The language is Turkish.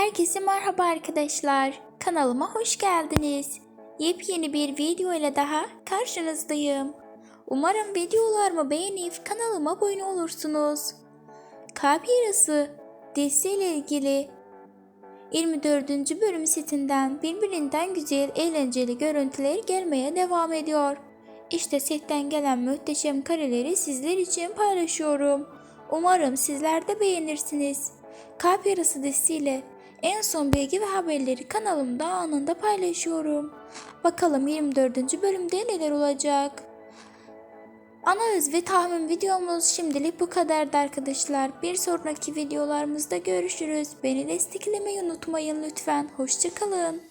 Herkese merhaba arkadaşlar. Kanalıma hoş geldiniz. Yepyeni bir video ile daha karşınızdayım. Umarım videolarımı beğenip kanalıma abone olursunuz. Kalp yarası dizisiyle ilgili 24. bölüm setinden birbirinden güzel eğlenceli görüntüler gelmeye devam ediyor. İşte setten gelen muhteşem kareleri sizler için paylaşıyorum. Umarım sizler de beğenirsiniz. Kalp Yarası dizisiyle en son bilgi ve haberleri kanalımda anında paylaşıyorum. Bakalım 24. bölümde neler olacak? Analiz ve tahmin videomuz şimdilik bu kadardı arkadaşlar. Bir sonraki videolarımızda görüşürüz. Beni desteklemeyi unutmayın lütfen. Hoşçakalın.